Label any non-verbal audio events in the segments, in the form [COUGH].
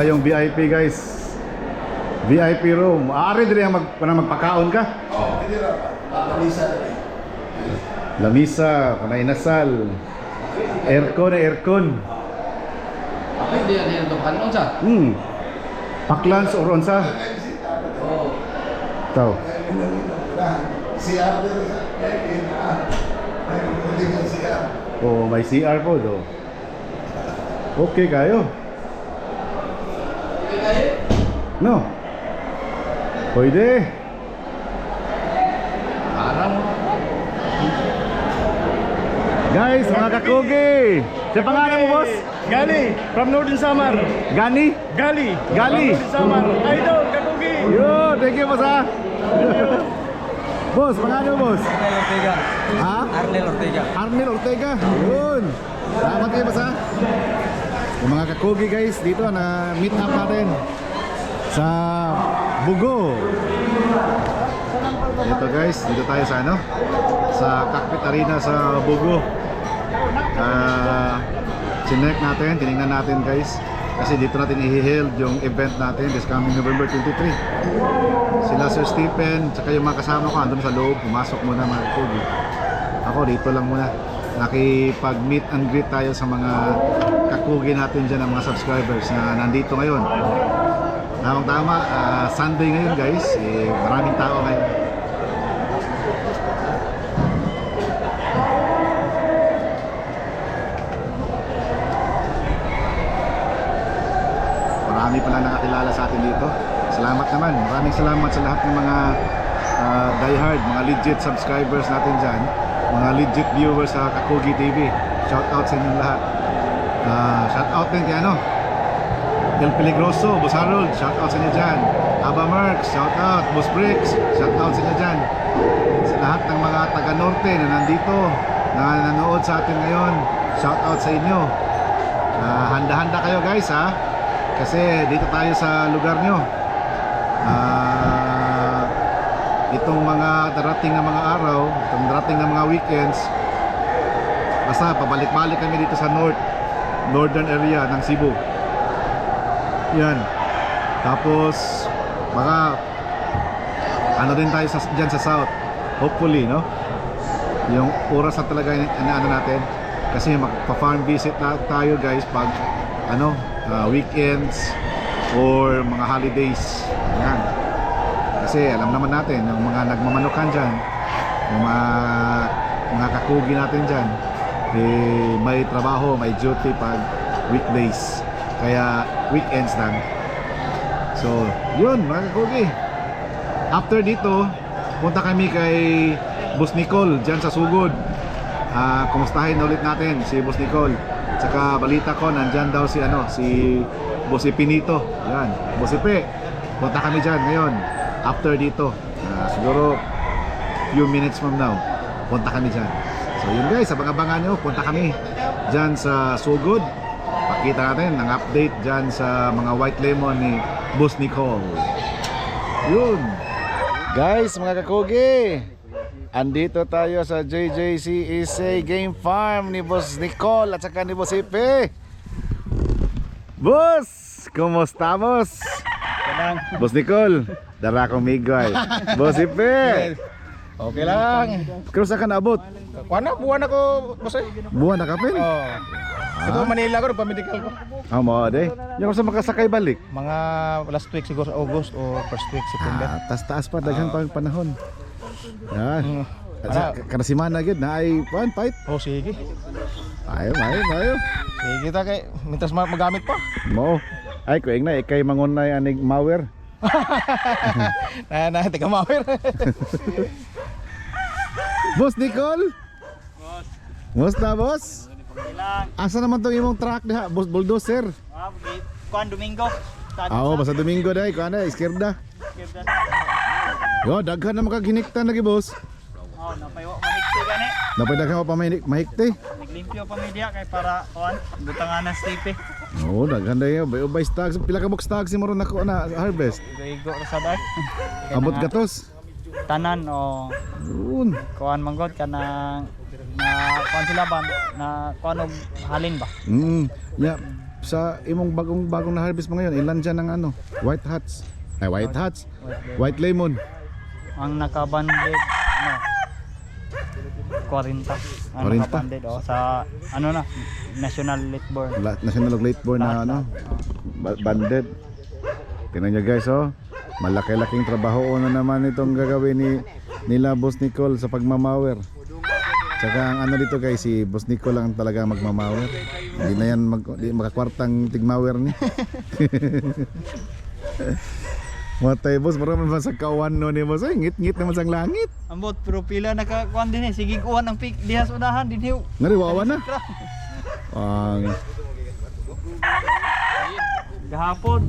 pala yung VIP guys. VIP room. Aari din yung mag, na magpakaon ka? Oo, hindi Lamisa, panay inasal. Aircon, aircon. Apa hindi yan yan itong kanon sa? Hmm. Paklans or onsa? Oo. Ito. Oh, may CR po do. Okay kayo. No. Pwede. Guys, mga kakugi. Sa pangalan mo, boss? Gali, from Northern Samar. Gani? Gali. Gali. From Northern Samar. Idol, Kakugi. Yo, thank you, boss ha. boss, pangalan mo, boss? Arnel Ortega. Ha? Arnel Ortega. Arnel Ortega. Yun. Salamat kayo, boss ha. Yung mga kakugi guys, dito na meet up natin sa Bugo. Ito guys, dito tayo sa ano? Sa Cockpit Arena sa Bugo. Ah, chinek natin, tinignan natin guys. Kasi dito natin i-held yung event natin this coming November 23. Sila Sir Stephen, tsaka yung mga kasama ko andun sa loob, pumasok muna mga kakugi. Ako dito lang muna. Nakipag-meet and greet tayo sa mga kakugi natin dyan, ang mga subscribers na nandito ngayon. Tamang tama, ah, Sunday ngayon guys, eh, maraming tao ngayon. Marami pala nakakilala sa atin dito. Salamat naman. Maraming salamat sa lahat ng mga ah, diehard, mga legit subscribers natin dyan. Mga legit viewers sa Kakugi TV. Shout out sa inyong lahat. Ah, shout out din kay ano, El Peligroso, Boss Harold, shout out sa inyo dyan. Aba Marks, shout out. Boss Bricks, shout out sa inyo dyan. Sa lahat ng mga taga Norte na nandito, na nanonood sa atin ngayon, shout out sa inyo. Ah, handa-handa kayo guys ha. Kasi dito tayo sa lugar nyo. Ah, itong mga darating na mga araw, itong darating na mga weekends, basta pabalik-balik kami dito sa north, northern area ng Cebu. Yan. Tapos, baka ano din tayo sa, dyan sa south. Hopefully, no? Yung oras na talaga yung ano natin. Kasi magpa-farm visit na tayo guys pag ano, ah, weekends or mga holidays. Yan. Kasi alam naman natin, yung mga nagmamanukan dyan, yung mga, mga kakugi natin dyan, eh, may trabaho, may duty pag weekdays. Kaya weekends lang. So, yun mga kakugi. After dito, punta kami kay Boss Nicole dyan sa Sugod. Ah, kumustahin na ulit natin si Boss Nicole. Tsaka balita ko nandyan daw si ano, si Boss Pinito. Yan, Boss Ipe. Punta kami dyan ngayon. After dito, ah, siguro few minutes from now, punta kami dyan. So yun guys, abang-abangan nyo, punta kami dyan sa Sugod. Pakita natin ang update dyan sa mga white lemon ni Boss Nicole. Yun. Guys, mga kakugi, andito tayo sa JJC Isay Game Farm ni Boss Nicole at saka ni Boss Ipe. Boss, kumusta boss? Boss Nicole, dara kong migay. [LAUGHS] Boss Ipe, Okay lang. krusa ka naabot? Kuha na, buwan ako, boss eh. Buwan na kapin? Oh. Ito Manila ko, pamedical ko. Ah, mo de. Yung sa makasakay balik. Mga last week siguro August o first week September. Ah, tas-taas pa daghan pa yung panahon. Yan. Sa- Ah. Kana si Mana gid na ay pan fight. Oh, sige. Ayo, ayo, ayo. Sige ta kay, mintas ma- magamit pa. Mo. Ay ko na ikay mangunay anig mawer. [LAUGHS] na, na, teka mawir. [LAUGHS] Boss Nicole? Boss. Musta boss? Asa naman tong imong truck diha, boss bulldozer? Ah, Kuan Domingo. Ah, oh, basta Domingo dai, ko ana iskerda. Yo, daghan na makaginiktan lagi boss. Oh, napayo mahigti gani. Napay daghan pa mahik mahikti. Naglimpyo pa media kay para kuan butangan ng stipe. Oo, daghan na yun. Bay ubay stocks. Pila ka box stocks mo ron nako na harvest. Igo ra sa day. Abot gatos. Tanan o Yun. kuan manggod kanang na kuan sila ba na kuan og halin ba? Mm. Ya, sa imong bagong bagong na harvest mo ngayon, ilan dyan ang ano? White hats. Ay, white hats. White lemon. Ang nakabanded no 40. Ang 40? nakabanded oh sa ano na National Late Born. La- National Late Born na ano, ba- banded. Tingnan nyo guys oh. Malaki-laking trabaho na naman itong gagawin ni nila Boss Nicole sa pagmamawer. Tsaka ang ano dito guys, si Boss Nicole lang talaga magmamawer. Hindi na yan mag, di makakwartang tigmawer ni. [LAUGHS] Matay boss, marami man sa kawan no ni boss. Ay, ngit-ngit naman sa langit. Ambot pero pila naka kuan din eh sige kuan ang pik diha sa unahan din hiw. Ngari, wawa na. Ang Gahapon.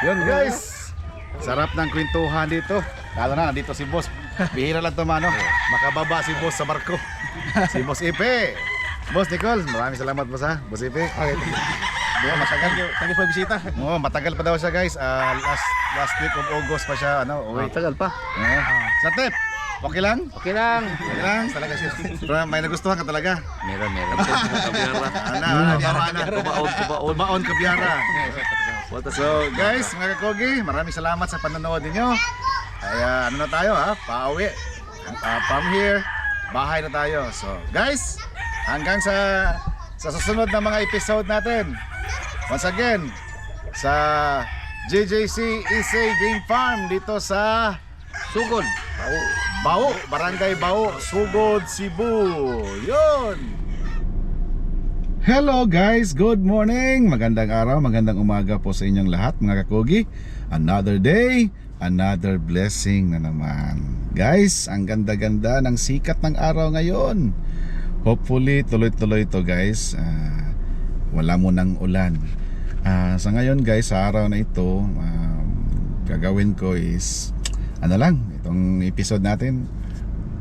Yun guys. Sarap ng kwentuhan dito. Lalo na, dito si boss. Bihira lang tumano. Makababa si boss sa barko. Si boss Ipe. Boss Nicole, maraming salamat boss ha. Boss Ipe. Okay. Diba, matagal. Thank you for bisita. Oo, matagal pa daw siya guys. Ah, last last week of August pa siya ano, uwi. tagal pa. Oo. Sa tip. Okay lang? Okay lang. Okay lang. Talaga siya. Pero may nagustuhan ka talaga. Meron, meron. [LAUGHS] Ano, ano, ano, Kubaon, kubaon. Baon Kabyara. So guys, mga kakogi, maraming salamat sa panonood ninyo. Ay, ah, ano na tayo ha? Pauwi. Ah, from here, bahay na tayo. So guys, hanggang sa sa susunod na mga episode natin. Once again, sa JJC Isay Game Farm dito sa Sugod. Bao, Barangay Bao, Sugod, Cebu. Yun. Hello guys, good morning. Magandang araw, magandang umaga po sa inyong lahat mga kakugi. Another day, another blessing na naman. Guys, ang ganda-ganda ng sikat ng araw ngayon. Hopefully, tuloy-tuloy to guys. Ah, wala mo ng ulan. Ah, sa ngayon guys, sa araw na ito, um, gagawin ko is ano lang, itong episode natin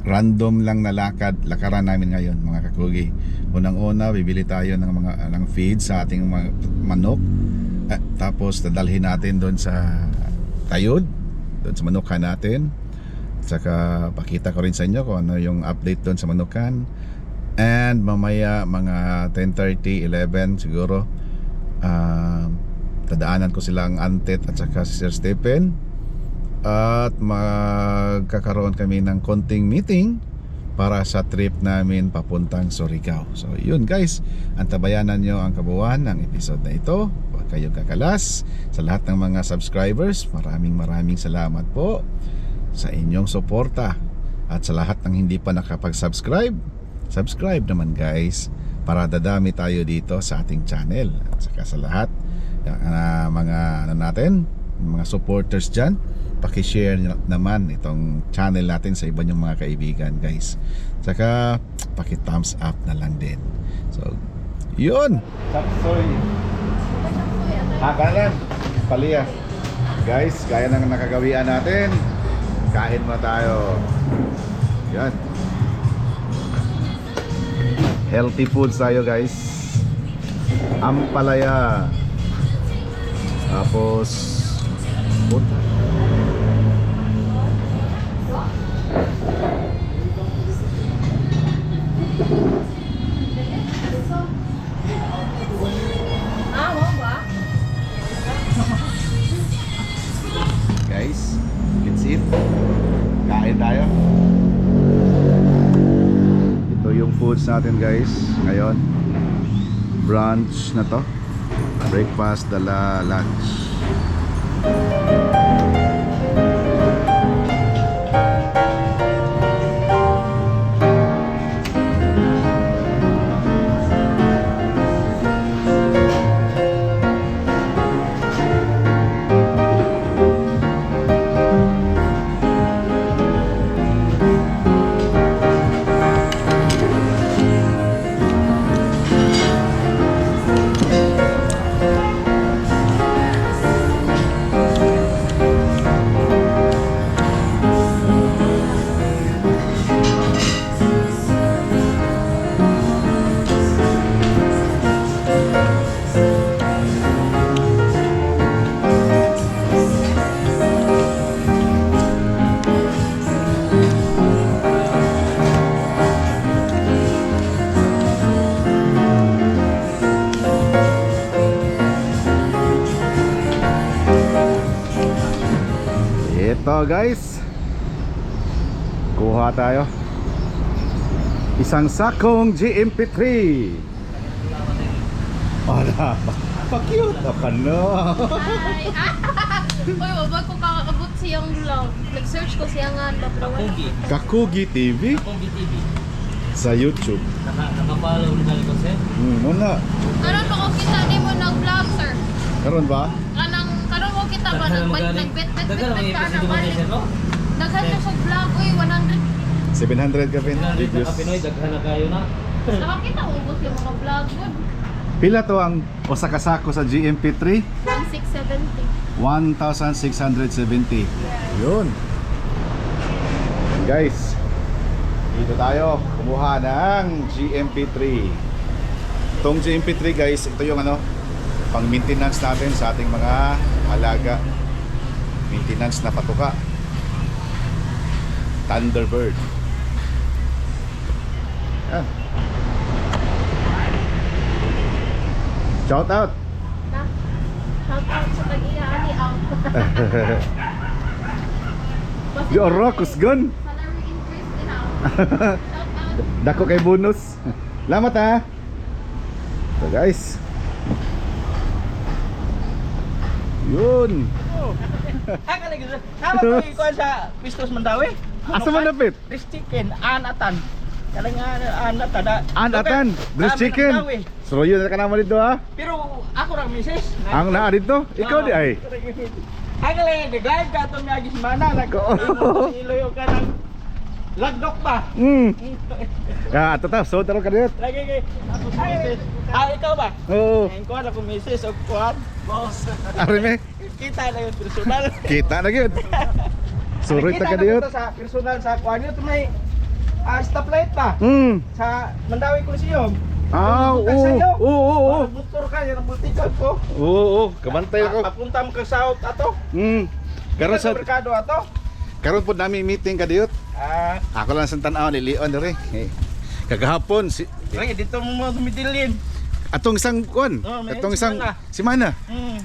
random lang na lakad lakaran namin ngayon mga kakugi. Unang-una bibili tayo ng mga ng feed sa ating mga manok. Eh, tapos dadalhin natin doon sa tayod doon sa manukan natin. Saka pakita ko rin sa inyo kung ano yung update doon sa manukan. And mamaya mga 10.30, 11 siguro ah, tadaanan ko silang Antet at saka si Sir Stephen at magkakaroon kami ng konting meeting para sa trip namin papuntang Surigao. So yun guys, antabayanan nyo ang kabuuan ng episode na ito. Huwag kayong kakalas sa lahat ng mga subscribers. Maraming maraming salamat po sa inyong suporta At sa lahat ng hindi pa nakapag-subscribe, subscribe naman guys para dadami tayo dito sa ating channel. At saka sa lahat uh, mga ano natin, mga supporters dyan, pakishare naman itong channel natin sa iba nyong mga kaibigan guys. Saka paki-thumbs up na lang din. So, yun! Sapsoy! Ah, kanan! Palia! Guys, gaya ng nakagawian natin, kain mo tayo. Yan. Healthy foods tayo guys. Ampalaya. Tapos puta. Guys, let's eat. Kain. Ito yung foods natin guys ngayon. Brunch na to. Breakfast, dala, lunch. Guys. Kuha tayo. Isang sakong GMP3. Ala, pa-cute ka no. Hi! Uy, [LAUGHS] wag ko kakakabot siyang vlog. Nag-search ko siya nga. Kapugi. Kakugi TV Pogi TV. sa YouTube. Naka, nakapalaw ni Dali Jose. Hmm, muna. Karon pa ko kita ni mo nag-vlog, sir. Karon ba? Kita ba nag nagbet bet bet bet ka na mo balik. Daghan na sa vlog uy 100. 700 ka pin videos. Pinoy, daghan na kayo na. Nakakita ubos yung mga vlog good. Pila to ang usa ka sako sa GMP3? 1670. 1,670. Yun. Guys, dito tayo kumuha ng GMP3. Itong GMP3 guys, ito yung ano, pang maintenance natin sa ating mga alaga. Maintenance na patuka. Thunderbird. Yan. Shout out. Shout out sa tag-iyaani out. Salary increase din out. [LAUGHS] Shout out. Dako kay bonus. Salamat ha. So guys. Yun. Haka lagi. Sama ko ikuan sa Pistos Mandawi. Asa man napit? Fish chicken, anatan. Kala nga anatan. Anatan, Dami chicken. So yun na ka naman dito ha. Pero ako lang misis. Ang naa dito, ikaw di ay. Haka lagi, nag-live ka itong nagis mana. Nag-iloyo ka ng lagdok ba? Hmm. Ya, ato ta, so taro ka dito. Lagi kay. Ah, ikaw ba? Oo. Ngayon ko ako misis o kuan. Boss. Ari me, Kita na yung personal. [LAUGHS] kita na gyud. Suroy ta ka na dito. ko to sa personal sa kuan. Ito may ah, stoplight ba? Hmm. Sa Mandawi Coliseum. Ah, oo. Oo, oo, oo. Motor ka, yan ang multikod ko. Oo, oo, kabantay ako. Papunta mo ka south ato. Hmm. Karon Sa merkado ato. karon po namin meeting ka diyot. Ah, Ako lang sa tanaw ni Leon dere. Eh, Kagahapon si Lagi dito mo mo tumidilin. atong isang kuan, Oh, atong isang simana. simana. Hmm.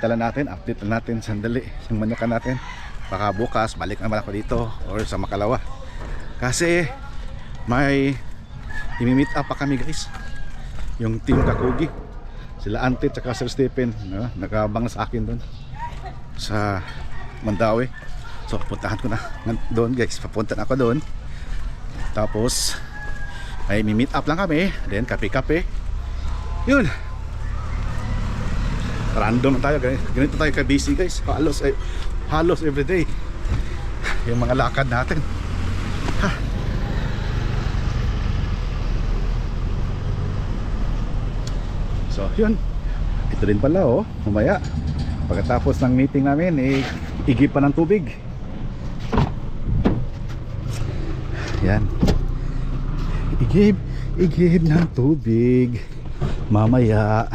Bisita lang natin, update lang natin sandali yung manukan natin. Baka bukas balik naman ako dito or sa Makalawa. Kasi may imi-meet up pa kami guys. Yung team Kakugi. Sila Ante at Sir Stephen, no? nagabang sa akin doon sa Mandawi. So puntahan ko na doon guys. Papunta na ako doon. Tapos ay meet up lang kami. Then kape-kape. Yun. Random tayo. Ganito, ganito tayo ka-busy guys. Halos, eh, halos everyday. Yung mga lakad natin. Ha. So, yun. Ito din pala oh. Mamaya. Pagkatapos ng meeting namin, eh, igip pa ng tubig. Yan. Igib, igib ng tubig. Mamaya.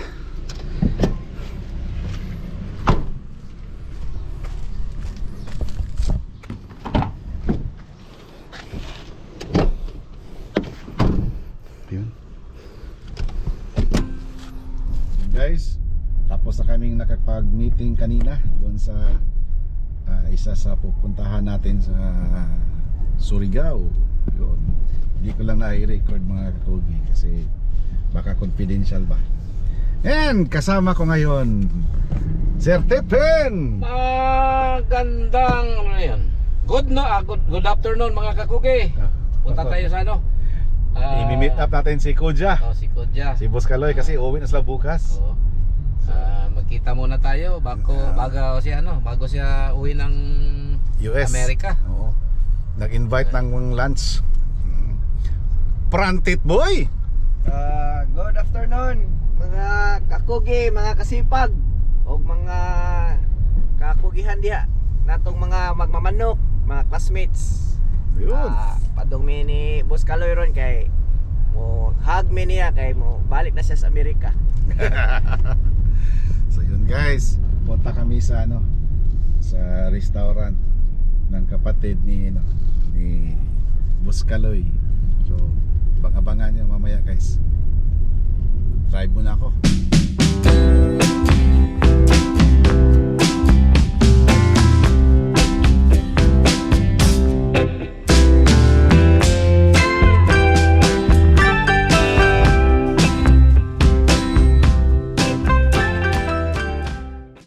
Yun. Guys, tapos na kaming nakapag-meeting kanina doon sa ah, isa sa pupuntahan natin sa Surigao. Yun. Hindi ko lang na-record mga kakugi kasi baka confidential ba. And kasama ko ngayon Sir Tepen! Magandang ano yan. Good no, ah, good, good afternoon mga kakugi. Punta tayo sa ano? Ah, I-meet up natin si Koja, Oh, si Kodja. si Boss Kaloy kasi uwi na sila bukas. Oo. Magkita muna tayo bago bago siya ano, bago siya uwi ng US. Amerika. Oo. Nag-invite ng lunch. Mm. Prantit boy! Ah, good afternoon mga kakugi, mga kasipag o mga kakugihan diha natong mga magmamanok, mga classmates. Yun. Ah, padong mi ni Boss Kaloy ron kay mo hug mi niya kay mo balik na siya sa Amerika. [LAUGHS] Guys, punta kami sa ano sa restaurant ng kapatid ni ano ni Boss Kaloy. So bang-abangan niyo mamaya guys. Drive muna ako.